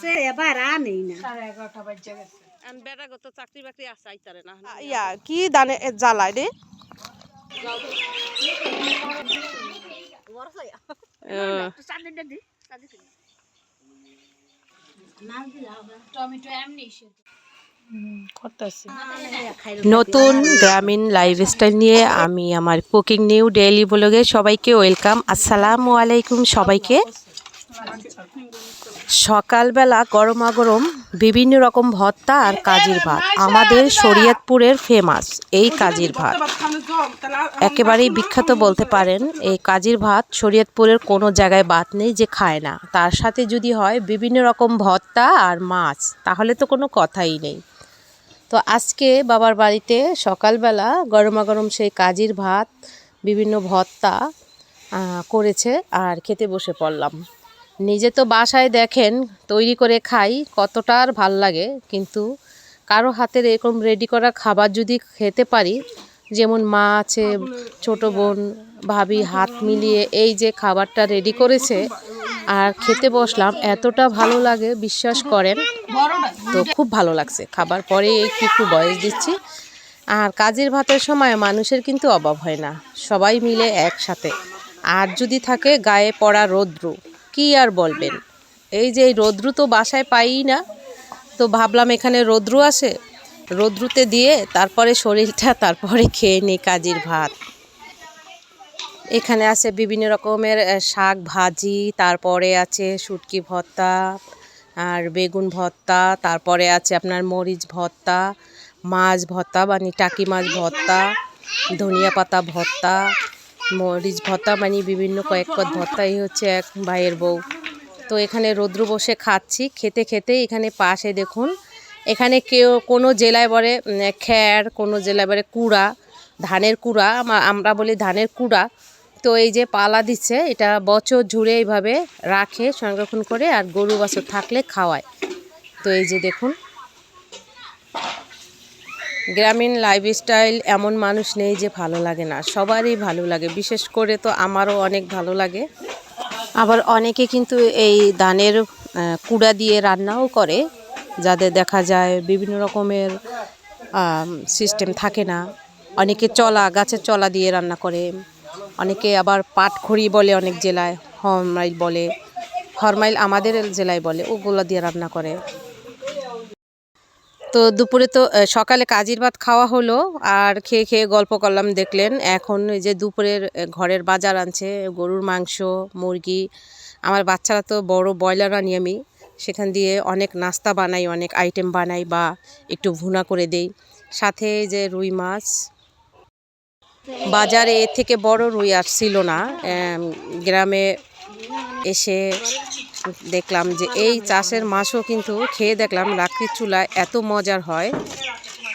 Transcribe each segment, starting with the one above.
সে এবার আনেই না আন বেটা গো তো চাকরি বাকরি আছে আইতারে না ইয়া কি দানে জ্বালায় রে? নতুন গ্রামীণ লাইফস্টাইল নিয়ে আমি আমার কুকিং নিউ ডেইলি ব্লগে সবাইকে ওয়েলকাম আসসালামু আলাইকুম সবাইকে। সকালবেলা গরমা গরম বিভিন্ন রকম ভর্তা আর কাজির ভাত। আমাদের শরীয়তপুরের ফেমাস এই কাজির ভাত। একেবারেই বিখ্যাত বলতে পারেন, এই কাজির ভাত শরীয়তপুরের কোনো জায়গায় বাদ নেই যে খায় না। তার সাথে যদি হয় বিভিন্ন রকম ভর্তা আর মাছ, তাহলে তো কোনো কথাই নেই। তো আজকে বাবার বাড়িতে সকালবেলা গরমা গরম সেই কাজির ভাত, বিভিন্ন ভত্তা করেছে আর খেতে বসে পড়লাম। নিজে তো বাসায় দেখেন, তৈরি করে খাই, কতটা আর ভালো লাগে। কিন্তু কারও হাতের এরকম রেডি করা খাবার যদি খেতে পারি, যেমন মা আছে, ছোট বোন, ভাবি, হাত মিলিয়ে এই যে খাবারটা রেডি করেছে আর খেতে বসলাম, এতটা ভালো লাগে, বিশ্বাস করেন। তো খুব ভালো লাগছে। খাবার পরে একটু বয়স দিচ্ছি। আর কাজের ভাতের সময় মানুষের কিন্তু অভাব হয় না। সবাই মিলে একসাথে। আর যদি থাকে গায়ে পড়া রৌদ্র, কি আর বলবেন? এই যে এই রৌদ্র তো বাসায় পাই না। তো ভাবলাম এখানে রৌদ্র আসে রৌদ্রুতে দিয়ে তারপরে শরীরটা তারপরে খেয়ে নিই কাজির ভাত। এখানে আছে বিভিন্ন রকমের শাক ভাজি, তারপরে আছে শুটকি ভর্তা, আর বেগুন ভর্তা, তারপরে আছে আপনার মরিচ ভর্তা, মাছ ভর্তা মানে টাকি মাছ ভর্তা, ধনিয়া পাতা ভর্তা, মরিচ ভর্তা মানে বিভিন্ন কয়েক পদ ভর্তা। এই হচ্ছে এক ভাইয়ের বউ। তো এখানে রৌদ্র বসে খাচ্ছি, খেতে খেতে এখানে পাশে দেখুন, এখানে কেউ, কোনো জেলায় বলে খ্যার, কোনো জেলায় বলে কুড়া, ধানের কুড়া, আমা- আমরা বলি ধানের কুড়া তো এই যে পালা দিচ্ছে, এটা বছর জুড়ে এইভাবে রাখে, সংরক্ষণ করে আর গরু বাছুর থাকলে খাওয়ায়। তো এই যে দেখুন, গ্রামীণ লাইফস্টাইল এমন মানুষ নেই যে ভালো লাগে না, সবারই ভালো লাগে। বিশেষ করে তো আমারও অনেক ভালো লাগে। আবার অনেকে কিন্তু এই ধানের কুড়া দিয়ে রান্নাও করে, যাদের দেখা যায় বিভিন্ন রকমের সিস্টেম থাকে না। অনেকে চলা, গাছের চলা দিয়ে রান্না করে। অনেকে আবার পাটখড়ি বলে অনেক জেলায়, হরমাইল বলে। হরমাইল আমাদের জেলায় বলে, ওগুলো দিয়ে রান্না করে। তো দুপুরে তো সকালে কাজির ভাত খাওয়া হলো, আর খেয়ে খেয়ে গল্প করলাম, দেখলেন এখন যে দুপুরের ঘরের বাজার আনছে, গরুর মাংস, মুরগি। আমার বাচ্চারা তো বড় ব্রয়লার আনি আমি, সেখান দিয়ে অনেক নাস্তা বানাই, অনেক আইটেম বানাই বা একটু ভুনা করে দেই। সাথে যে রুই মাছ বাজারে এর থেকে বড় রুই আসছিল না। গ্রামে এসে দেখলাম যে এই চাষের মাছও কিন্তু খেয়ে দেখলাম, লাকড়ির চুলায় এত মজার হয়।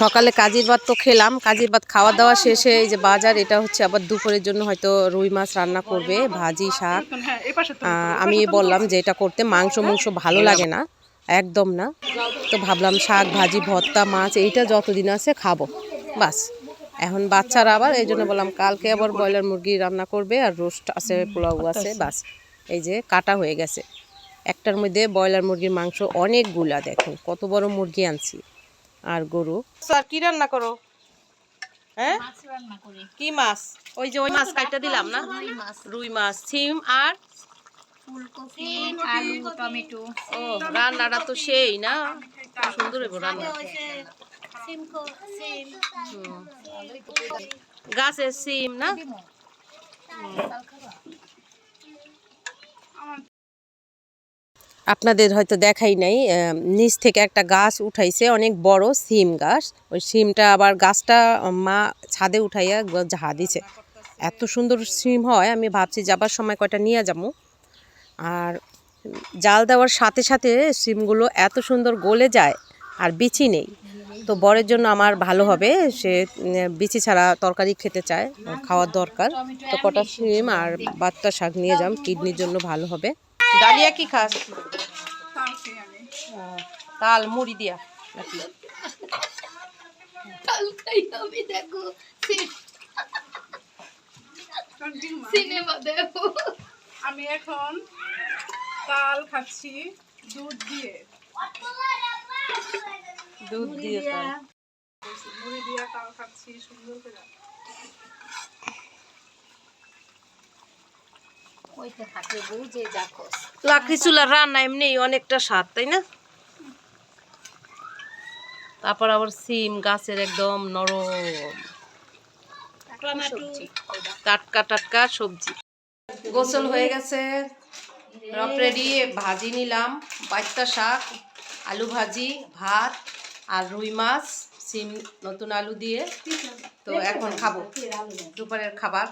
সকালে কাজির ভাত তো খেলাম, কাজির ভাত খাওয়া দাওয়া শেষে এই যে বাজার, এটা হচ্ছে আবার দুপুরের জন্য হয়তো রুই মাছ রান্না করবে, ভাজি, শাক। আমি বললাম যে এটা করতে মাংস মাংস ভালো লাগে না, একদম না। তো ভাবলাম শাক, ভাজি, ভর্তা, মাছ, এইটা যতদিন আছে খাব, বাস। এখন বাচ্চারা আবার এই জন্য বললাম কালকে আবার ব্রয়লার মুরগি রান্না করবে আর রোস্ট আছে পোলাও আছে বাস। এই যে কাটা হয়ে গেছে। একটার মধ্যে ব্রয়লার মুরগির মাংস অনেকগুলা দেখুন কত বড় মুরগি আনছি। আর গরু। স্যার কি রান্না করো? হ্যাঁ? কি মাছ? ওই যে ওই মাছ কাইটা দিলাম না? রুই মাছ। সিম আর? আলু টমেটো। ও রান্নাটা তো সেই না? সুন্দর রান্না। গাছের সিম না আপনাদের হয়তো দেখাই নাই নিচ থেকে একটা গাছ উঠাইছে অনেক বড় সিম গাছ। ওই সিমটা আবার গাছটা মা ছাদে উঠাইয়া ঝা দিছে। এত সুন্দর সিম হয় আমি ভাবছি যাবার সময় কয়টা নিয়ে যাব। আর জাল দেওয়ার সাথে সাথে সিমগুলো এত সুন্দর গলে যায় আর বিচি নেই। তো বরের জন্য আমার ভালো হবে। সে বিচি ছাড়া তরকারি খেতে চায় খাওয়ার দরকার। তো কটা সিম আর বাচ্চা শাক নিয়ে যাম কিডনির জন্য ভালো হবে। ডালিয়া কি খাস? তাল মুড়ি দিয়া নাকি? আমি দেখো সিনেমা দেখো। আমি এখন তাল খাচ্ছি দুধ দিয়ে। দুধ দিয়ে মুড়ি দিয়ে তাল খাচ্ছি সুন্দর করে। ওইতে থাকলে বউ যে যা খোস লাকড়ি চুলার রান্না এমনি অনেকটা স্বাদ তাই না? তারপর আবার সিম গাছের একদম নরম। টাটকা টাটকা সবজি। গোসল হয়ে গেছে। রপ রেডি ভাজি নিলাম। বাইতা শাক আলু ভাজি ভাত। আর রুই মাছ সিম নতুন আলু দিয়ে তো এখন খাব। দুপুরের খাবার।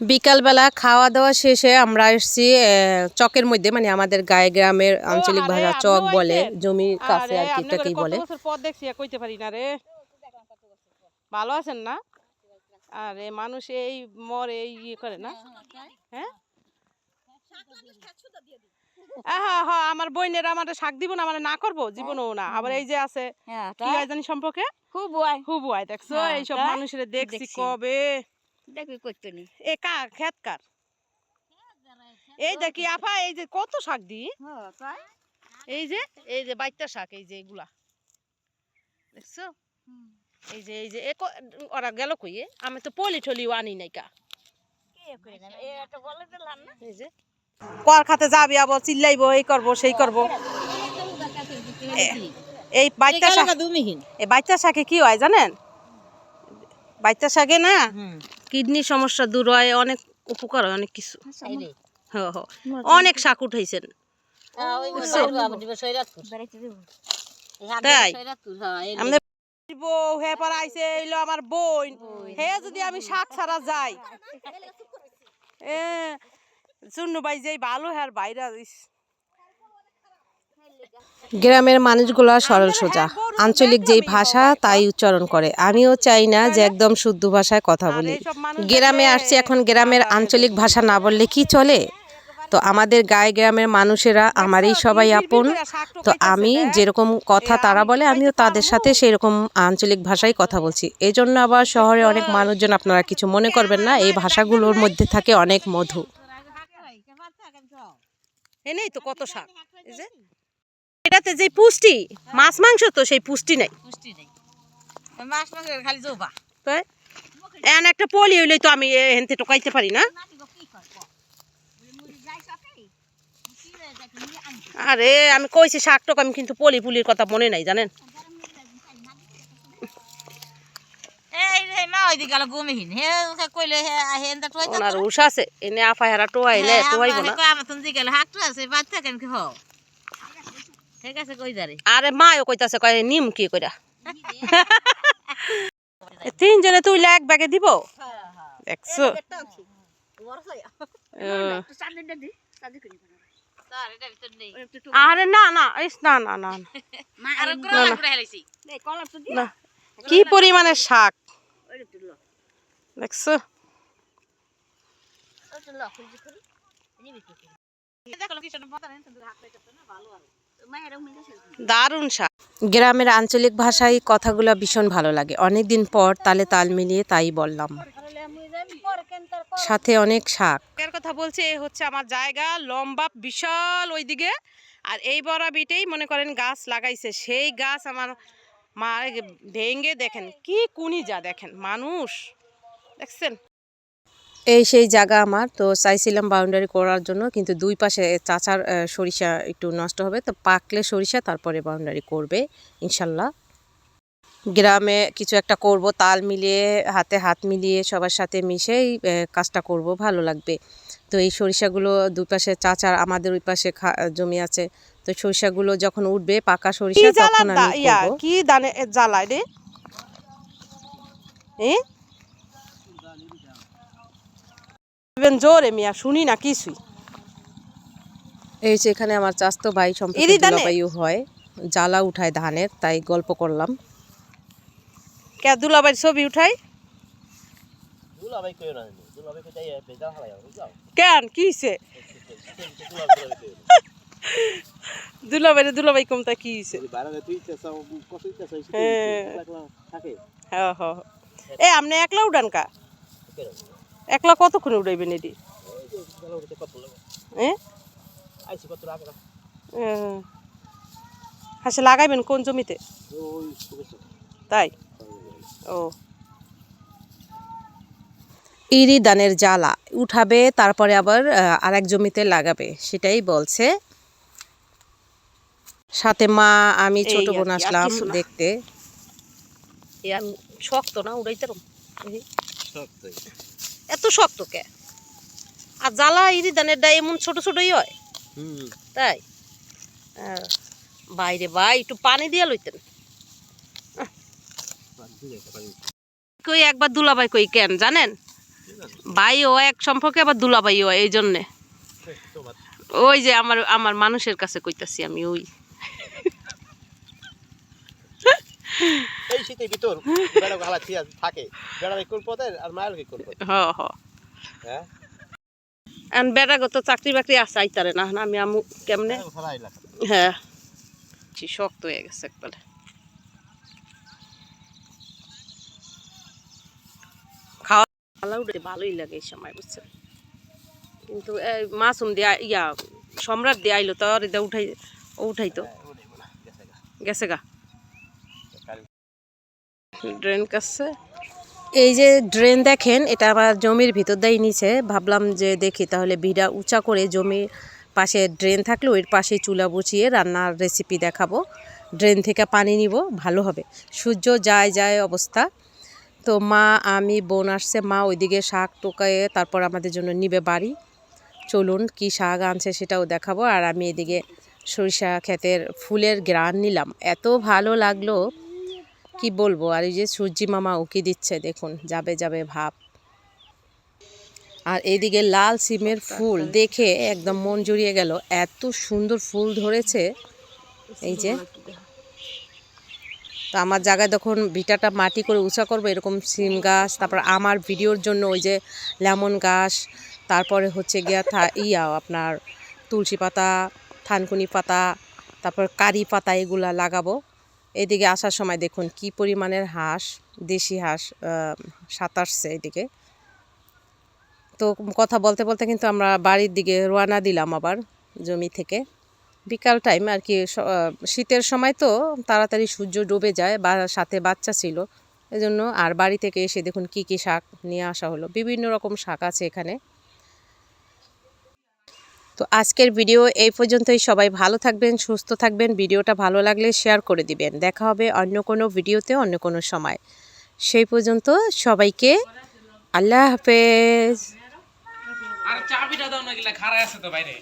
বিকালবেলা খাওয়া দাওয়া শেষে আমরা এসেছি চকের মধ্যে মানে আমাদের গায়ে গ্রামের আঞ্চলিক ভাষা চক বলে জমির কাছে আর কি এটাকেই বলে। দেখছি কইতে পারি না রে। ভালো আছেন না? আরে মানুষ এই মরে এই ইয়ে করে না? হ্যাঁ? হ্যাঁ হ্যাঁ আমার বইনের আমার শাক দিব না মানে না করব জীবনও না। আবার এই যে আছে হ্যাঁ কি জানি সম্পর্কে? খুব আয় দেখছ? হ্যাঁ, এইসব মানুষের দেখছি। কবে? দেখবি করতে নি। এ কার? খেত কার? এই দেখি আপা এই যে কত শাক দি? হ্যাঁ এই যে এই যে বাইতা শাক এই যে এগুলা। দেখছ? এই যে এই যে ওরা গেল কই আমি তো পলি টলিও আনি নাই কা। কে এই যে কর খাতে যাবি আবার চিল্লাইবো এই করব সেই করব। এই বাইতা শাক দুমিহীন। এই বাইতা শাকে কি হয় জানেন? বাইতা শাকে না কিডনি সমস্যা দূর হয় অনেক উপকার হয় অনেক কিছু। অনেক শাক উঠাইছেন। তাই? আমাদের বউ হে পারা আইছে এইলো আমার বোন। হে যদি আমি শাক ছাড়া যাই। এ চুন্নু ভাই যেই ভালো হ্যার বাইরে গ্রামের মানুষগুলা সরল সোজা। আঞ্চলিক যেই ভাষা তাই উচ্চারণ করে। আমিও চাই না যে একদম শুদ্ধ ভাষায় কথা বলি। গ্রামে আসছি এখন গ্রামের আঞ্চলিক ভাষা না বললে কি চলে? তো আমাদের গায়ে গ্রামের মানুষেরা আমারই সবাই আপন। তো আমি যেরকম কথা তারা বলে আমিও তাদের সাথে সেই রকম আঞ্চলিক ভাষায় কথা বলছি। এই জন্য আবার শহরে অনেক মানুষজন আপনারা কিছু মনে করবেন না এই ভাষাগুলোর মধ্যে থাকে অনেক মধু। এ নেই তো কত শাক? এই যে এটাতে যে পুষ্টি মাছ মাংস তো সেই পুষ্টি নাই। পুষ্টি নাই। মাছ মাংস খালি জোবা। তাই? এন একটা পলি হইলে তো আমি হেনতে টোকাইতে পারি না। আরে আমি কইছি শাক টক আমি কিন্তু পলি পুলির কথা মনে নাই জানেন? আরে মায়ও কইতাছে কয় নিম কি কইরা? তিনজনে তুই এক ব্যাগে দিব। দেখছ? আহ, তার এটা ভিতর নেই। আরে না না ইস না না না। এই কি পরিমাণে শাক? দেখছ? দেখো কি শোনো পতা নেই কিন্তু হাত লাগাতে না ভালো আর। মায়ের মিলে দারুণ শাক। গ্রামের আঞ্চলিক ভাষায় কথাগুলো ভীষণ ভালো লাগে। অনেক দিন পর তালে তাল মিলিয়ে তাই বললাম। সাথে অনেক শাক। এর কথা বলছে এ হচ্ছে আমার জায়গা লম্বা বিশাল ওইদিকে। আর এই বড়া বিটেই মনে করেন গাছ লাগাইছে। সেই গাছ আমার মা ভেঙ্গে দেখেন, কি কুনি যা দেখেন, মানুষ। দেখছেন? এই সেই জায়গা আমার, তো চাইছিলাম বাউন্ডারি করার জন্য, কিন্তু দুই পাশে চাচার সরিষা একটু নষ্ট হবে, তো পাকলে সরিষা, তারপরে বাউন্ডারি করবে, ইনশাল্লাহ। গ্রামে কিছু একটা করব, তাল মিলিয়ে, হাতে হাত মিলিয়ে, সবার সাথে মিশেই কাজটা করব, ভালো লাগবে। তো এই সরিষাগুলো দুই পাশে, চাচার, আমাদের ওই পাশে জমি আছে তো সরিষাগুলো যখন উঠবে পাকা সরিষা জ্বালা তখন আমি করব। কি দানে জ্বালায় রে? এ? জোরে মিয়া শুনি না কিছুই। এই যে এখানে আমার চাস্তো ভাই সম্পর্কে? হয়। জ্বালা উঠায় ধানের তাই গল্প করলাম। কে দুলাবাই ছবি উঠাই দুলাভাই কইও না। দুলাভাই দুলাবাই দুলাবাই কমতা কি হইছে? হ্যাঁ। হ্যাঁ এ আমনে একলা উড়ান কা? একলা কতক্ষণ উড়াইবেন এটি? হাসে লাগাইবেন কোন জমিতে? তাই? ও। ইরি দানের জ্বালা উঠাবে তারপরে আবার আরেক জমিতে লাগাবে সেটাই বলছে সাথে মা আমি ছোট বোন আসলাম। দেখতে। শক্ত না উড়াইতে এত শক্ত কে? আর জ্বালা ইরি দানের ডা এমন ছোট ছোটই হয়। তাই? আহ, বাইরে ভাই একটু পানি দিয়া লইতেন। কই একবার দুলাবাই কই কেন জানেন? ভাই ও এক সম্পর্কে আবার দুলাবাই ও এই জন্যে ওই যে আমার আমার মানুষের কাছে কইতাছি আমি ওই। এই শীতে ভিতর বেড়া হালা থিয়া থাকে। বেড়া কোন পথে আর মায়ের কি কোন পথে হ্যাঁ? এখন বেড়াগত চাকরি বাকরি আছে আইতারে না আমি আমু কেমনে? হ্যাঁ। শক্ত হয়ে গেছে একবারে। খাওয়া উঠে ভালোই লাগে এই সময় বুঝছেন? কিন্তু এই মাসুম দিয়া ইয়া সম্রাট দিয়ে আইলো তো আর উঠাই ও উঠাই তো গেছে গা? ড্রেন কাছে এই যে ড্রেন দেখেন, এটা আমার জমির ভিতর দিয়ে নিচে। ভাবলাম যে দেখি তাহলে ভিড়া উঁচা করে জমির পাশে ড্রেন থাকলে ওই পাশে চুলা বসিয়ে রান্নার রেসিপি দেখাবো। ড্রেন থেকে পানি নিব, ভালো হবে। সূর্য যায় যায় অবস্থা। তো মা, আমি, বোন আসছে। মা ওইদিকে শাক টোকায়ে তারপর আমাদের জন্য নিবে বাড়ি। চলুন কি শাক আনছে সেটাও দেখাবো। আর আমি এদিকে সরিষা ক্ষেতের ফুলের গ্রান নিলাম। এত ভালো লাগল। কি বলব? আর এই যে সূর্যি মামা উকি দিচ্ছে, দেখুন, যাবে যাবে ভাব। আর এইদিকে লাল সিমের ফুল, দেখে একদম মন জুড়িয়ে গেল, এত সুন্দর ফুল ধরেছে। এই যে, তো আমার জায়গায় যখন ভিটাটা মাটি করে উঁচা করব, এরকম সিম গাছ, তারপর আমার ভিডিওর জন্য ওই যে লেমন গাছ, তারপরে হচ্ছে গিয়া থা, ইয়া আপনার তুলসী পাতা, থানকুনি পাতা, তারপর কারি পাতা এগুলা লাগাবো। এদিকে আসার সময় দেখুন কি পরিমাণের হাঁস, দেশি হাঁস সাঁতারছে এদিকে। তো কথা বলতে বলতে কিন্তু আমরা বাড়ির দিকে রওনা দিলাম আবার জমি থেকে। বিকাল টাইম আর কি শীতের সময় তো তাড়াতাড়ি সূর্য ডুবে যায়, বা সাথে বাচ্চা ছিল। এজন্য আর বাড়ি থেকে এসে দেখুন কি কি শাক নিয়ে আসা হলো। বিভিন্ন রকম শাক আছে এখানে। তো আজকের ভিডিও এই পর্যন্তই। সবাই ভালো থাকবেন, সুস্থ থাকবেন। ভিডিওটা ভালো লাগলে শেয়ার করে দিবেন। দেখা হবে অন্য কোনো ভিডিওতে অন্য কোনো সময়। সেই পর্যন্ত সবাইকে আল্লাহ হাফেজ। আর চাবিটা দাও না গেলে খারাপ আছে তো বাইরে।